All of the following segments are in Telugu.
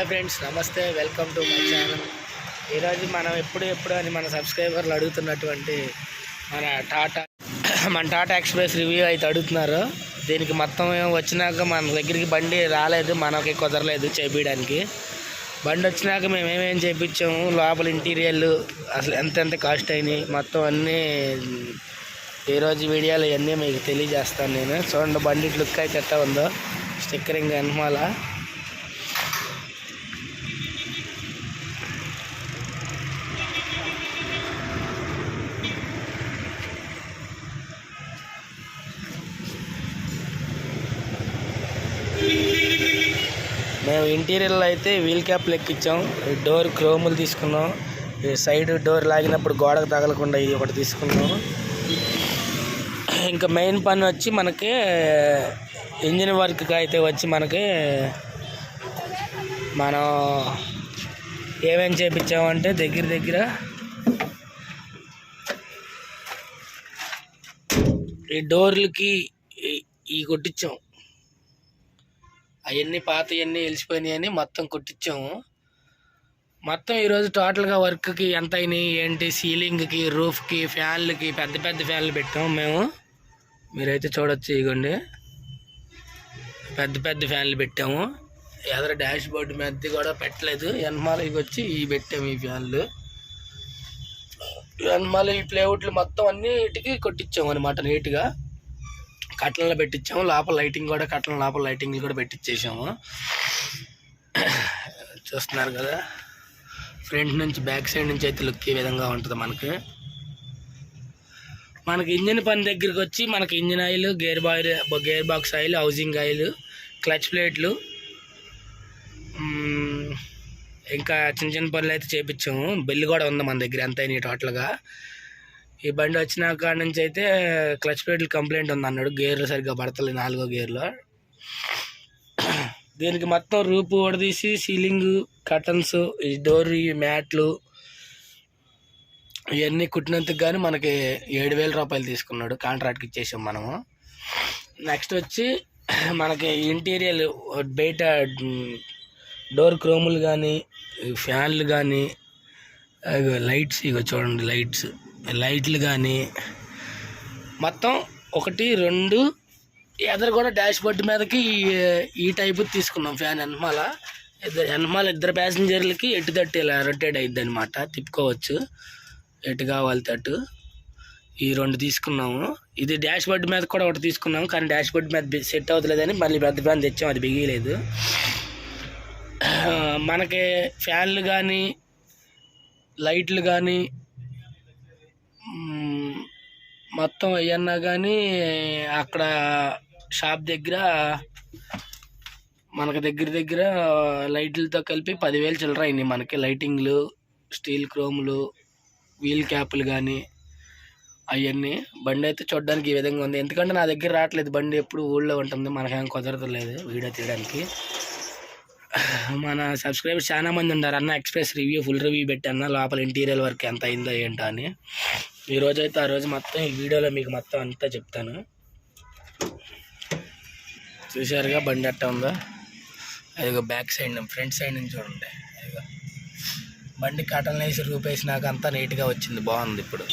హాయ్ ఫ్రెండ్స్ నమస్తే వెల్కమ్ టు మై ఛానల్ ఈరోజు మనం ఎప్పుడు ఎప్పుడు అని మన సబ్స్క్రైబర్లు అడుగుతున్నటువంటి మన టాటా మన టాటా ఎక్స్ప్రెస్ రివ్యూ అయితే అడుగుతున్నారు. దీనికి మొత్తం ఏం వచ్చినాక మన దగ్గరికి బండి రాలేదు మనకి కుదరలేదు చేపించడానికి బండి వచ్చినాక మేము ఏమేం చేయించాము లోపల ఇంటీరియర్లు అసలు ఎంత ఎంత కాస్ట్ అయినాయి మొత్తం అన్నీ ఈరోజు వీడియోలు ఇవన్నీ మీకు తెలియజేస్తాను నేను. చూడండి బండి లుక్ అయితే ఎట్లా ఉందో. స్టిక్కరింగ్ అనుమాలా. మేము ఇంటీరియర్లో అయితే వీల్ క్యాప్ లెక్కించాం ఈ డోర్ క్రోములు తీసుకున్నాం. ఈ సైడ్ డోర్ లాగినప్పుడు గోడకు తగలకుండా ఇది ఒకటి తీసుకున్నాం. ఇంకా మెయిన్ పని వచ్చి మనకి ఇంజిన్ వర్క్కి అయితే వచ్చి మనకి మనం ఏమేం చేయించామంటే దగ్గర దగ్గర ఈ డోర్లకి ఈ కొట్టించాం అవన్నీ పాత అవన్నీ వెలిసిపోయినాయని మొత్తం కుట్టించాము. మొత్తం ఈరోజు టోటల్గా వర్క్కి ఎంత అయినాయి ఏంటి? సీలింగ్కి రూఫ్కి ఫ్యాన్లకి పెద్ద పెద్ద ఫ్యాన్లు పెట్టాము మేము. మీరైతే చూడొచ్చు ఇగోండి. పెద్ద పెద్ద ఫ్యాన్లు పెట్టాము. ఎదర డాష్ బోర్డు మీద కూడా పెట్టలేదు. ఎనమాల వచ్చి ఇవి పెట్టాము ఈ ఫ్యాన్లు. ఎనమాల ఈ ప్లేవుట్లు మొత్తం అన్నిటికీ కొట్టించాము అనమాట నీట్గా. కట్టలలో పెట్టించాము. లోపల లైటింగ్ కూడా కట్టల లోపల లైటింగ్లు కూడా పెట్టించేసాము చూస్తున్నారు కదా ఫ్రంట్ నుంచి బ్యాక్ సైడ్ నుంచి అయితే లుక్ ఈ విధంగా ఉంటుంది మనకి. మనకి ఇంజిన్ పని దగ్గరికి వచ్చి మనకి engine oil gear oil gear box oil housing oil clutch ప్లేట్లు ఇంకా చిన్న చిన్న పనులు అయితే చేపించాము. బిల్లు కూడా ఉంది మన దగ్గర ఎంత అయినాయి టోటల్గా. ఈ బండి వచ్చిన కాడ నుంచి అయితే క్లచ్ ప్లేట్లు కంప్లైంట్ ఉంది అన్నాడు. గేర్లు సరిగ్గా పడతలేదు నాలుగో గేర్లో. దీనికి మొత్తం రూపు ఓడదీసి సీలింగ్ కర్టన్స్ ఈ డోర్ ఈ మ్యాట్లు ఇవన్నీ కుట్టినందుకు కానీ మనకి ఏడు వేల రూపాయలు తీసుకున్నాడు. కాంట్రాక్ట్కి ఇచ్చేసాం మనము. నెక్స్ట్ వచ్చి మనకి ఇంటీరియర్ బయట డోర్ క్రోములు కానీ ఫ్యాన్లు కానీ లైట్స్ ఇగో చూడండి లైట్స్. లైట్లు కానీ మొత్తం ఒకటి రెండు ఎదరు కూడా డాష్ బోర్డు మీదకి ఈ- ఈ టైపు తీసుకున్నాం ఫ్యాన్ వెనమాల ఇద్దరు వెనమాల ఇద్దరు ప్యాసింజర్లకి ఎటు తట్టు ఇలా రొటేట్ అయింది అనమాట తిప్పుకోవచ్చు. ఎటు కావాలి తట్టు. ఈ రెండు తీసుకున్నాము. ఇది డాష్ బోర్డు మీద కూడా ఒకటి తీసుకున్నాము కానీ డాష్ బోర్డు మీద సెట్ అవుతలేదని మళ్ళీ పెద్ద ఫ్యాన్ తెచ్చాం అది బిగియలేదు. మనకి ఫ్యాన్లు కానీ లైట్లు కానీ మొత్తం అయ్యన్నా కానీ అక్కడ షాప్ దగ్గర మనకు దగ్గర దగ్గర లైట్లతో కలిపి పదివేలు చిల్లర అయినాయి మనకి. లైటింగ్లు స్టీల్ క్రోమ్లు వీల్ క్యాప్లు కానీ అవన్నీ బండి అయితే చూడడానికి ఈ విధంగా ఉంది. ఎందుకంటే నా దగ్గర రావట్లేదు. బండి ఎప్పుడు ఊళ్ళో ఉంటుంది. మనకేం కుదరలేదు వీడియో తీయడానికి. మన సబ్స్క్రైబర్స్ చాలా మంది ఉన్నారు. అన్న ఎక్స్ప్రెస్ రివ్యూ ఫుల్ రివ్యూ పెట్టాను లోపల ఇంటీరియర్ వర్క్ ఎంత అయిందో ఏంటో అని. ఈరోజైతే అయితే ఆ రోజు మొత్తం ఈ వీడియోలో మీకు మొత్తం అంతా చెప్తాను. చూశారుగా బండి అట్టా ఉందో? అదిగో బ్యాక్ సైడ్ ఫ్రంట్ సైడ్ నుంచి చూడండి. అదిగో. బండి కటన్ వేసి రూపేసినాక అంతా నీట్గా వచ్చింది బాగుంది ఇప్పుడు.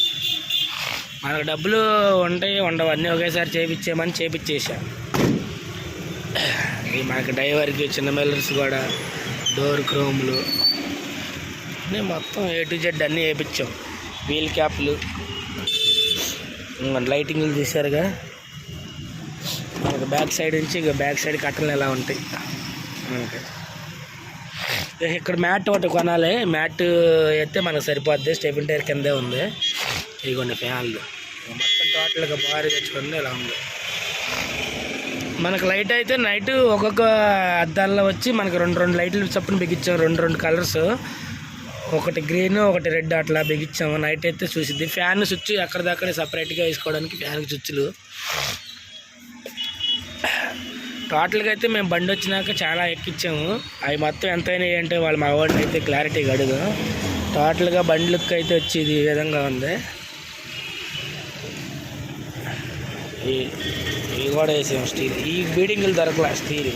మనకు డబ్బులు ఉంటాయి ఉండవు. అన్నీ ఒకేసారి చేపించేయమని చేపించేసాం ఇది మనకి డ్రైవర్కి చిన్న మిల్లర్స్ కూడా డోర్ క్రోమ్లు అన్నీ మొత్తం ఏ టు జెడ్ అన్నీ వేయించాం వీల్ క్యాప్లు. లైటింగ్లు తీశారుగా. మనకి బ్యాక్ సైడ్ నుంచి ఇక బ్యాక్ సైడ్ కట్టలు ఎలా ఉంటాయి? మనకి ఇక్కడ మ్యాట్ ఒకటి కొనాలి. మ్యాట్ అయితే మనకు సరిపోద్ది. స్టెఫిన్ టైర్ కిందే ఉంది. ఇదిగోండి ఫ్యాన్లు. మొత్తం టోటల్గా బాగా చూడండి ఇలా ఉంది. మనకు లైట్ అయితే నైట్ ఒక్కొక్క అద్దాల్లో వచ్చి మనకు రెండు రెండు లైట్లు చప్పున బిగించాం. రెండు రెండు కలర్స్. ఒకటి గ్రీన్ ఒకటి రెడ్ అట్లా బిగించాము. నైట్ అయితే చూసిద్ది. ఫ్యాన్ స్విచ్ అక్కడిదక్కడే సపరేట్గా వేసుకోవడానికి ఫ్యాన్ స్విచ్లు టోటల్గా అయితే మేము బండి వచ్చినాక చాలా ఎక్కించాము అవి మొత్తం ఎంతైనా అంటే వాళ్ళు మా వాడిని అయితే క్లారిటీగా అడుగు. టోటల్గా బండి లుక్ అయితే వచ్చేది ఈ విధంగా ఉంది. ఈ ఇవి కూడా వేసాము స్టీల్ ఈ బీడింగ్లు దొరకలే స్టీల్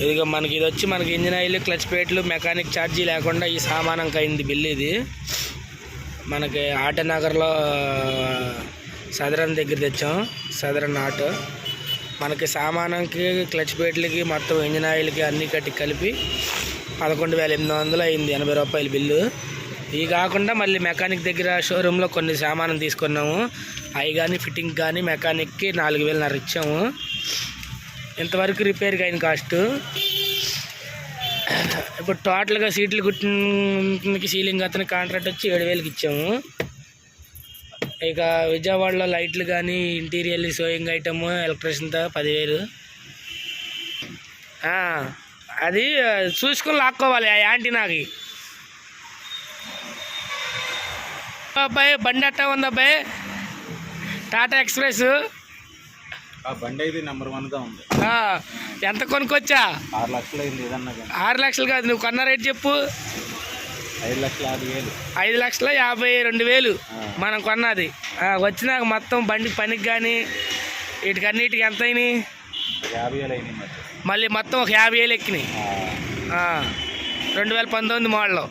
ఇదిగో మనకి ఇది వచ్చి మనకి ఇంజిన్ ఆయిల్ క్లచ్ ప్లేట్లు మెకానిక్ ఛార్జీ లేకుండా ఈ సామానంకి అయింది బిల్ ఇది. మనకి ఆటనగర్లో సదరన్ దగ్గర తెచ్చాం సదరన్ ఆటో. మనకి సామానంకి క్లచ్ ప్లేట్లకి మొత్తం ఇంజిన్ ఆయిల్కి అన్నీ కట్టి కలిపి పదకొండు వేల ఎనిమిది వందలు అయింది ఎనభై రూపాయల బిల్లు. ఇవి కాకుండా మళ్ళీ మెకానిక్ దగ్గర షోరూంలో కొన్ని సామానం తీసుకున్నాము. అవి కానీ ఫిట్టింగ్ కానీ మెకానిక్కి నాలుగు వేలన్నర ఇచ్చాము. ఇంతవరకు రిపేర్కి అయిన కాస్ట్ ఇప్పుడు టోటల్గా సీట్లు కుట్టినకి సీలింగ్ అతని కాంట్రాక్ట్ వచ్చి ఏడు వేలకి ఇచ్చాము. ఇక విజయవాడలో లైట్లు కానీ ఇంటీరియర్ సోయింగ్ ఐటమ్ ఎలక్ట్రిషన్తో పదివేలు. అది చూసుకొని లాక్కోవాలి ఆ యాంటీనాకి అబ్బాయి బండి అట్టా ఉంది అబ్బాయి? టాటా ఎక్స్ప్రెస్. ఆ బండి అయితే నెంబర్ వన్గా ఉంది. ఎంత కొనుక్కొచ్చా? ఆరు లక్షలు అయింది ఏదన్నా ఆరు లక్షలు కాదు నువ్వు కొన్న రేట్ చెప్పు. ఐదు లక్షల యాభై వేలు. ఐదు లక్షల యాభై రెండు వేలు. మనం కొన్నది. వచ్చినాక మొత్తం బండి పనికి కానీ వీటికన్నిటికి ఎంత అయినాయి యాభై వేలు అయినాయి మళ్ళీ మొత్తం ఒక యాభై వేలు ఎక్కినాయి. రెండు వేల పంతొమ్మిది మోడల్.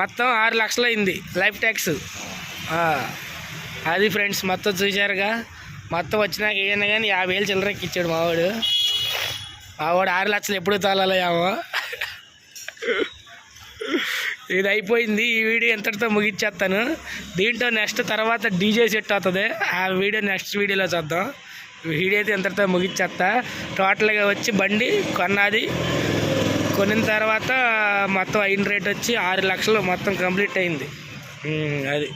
మొత్తం ఆరు లక్షలు అయింది లైఫ్ ట్యాక్స్. అది ఫ్రెండ్స్ మొత్తం చూశారుగా. మొత్తం వచ్చినాక ఏమైనా కానీ యాభై వేలు చిల్లరకి ఇచ్చాడు మావాడు. మావాడు ఆరు లక్షలు ఎప్పుడు తోలాలో ఏమో ఇది అయిపోయింది ఈ వీడియో ఎంతటితో ముగించేస్తాను దీంట్లో నెక్స్ట్ తర్వాత డీజే సెట్ అవుతుంది. ఆ వీడియో నెక్స్ట్ వీడియోలో చూద్దాం. వీడియో అయితే ఎంతటితో ముగించేస్తా టోటల్గా వచ్చి బండి కొన్నది. కొనిన తర్వాత మొత్తం అయిన రేట్ వచ్చి ఆరు లక్షలు మొత్తం కంప్లీట్ అయింది. అది.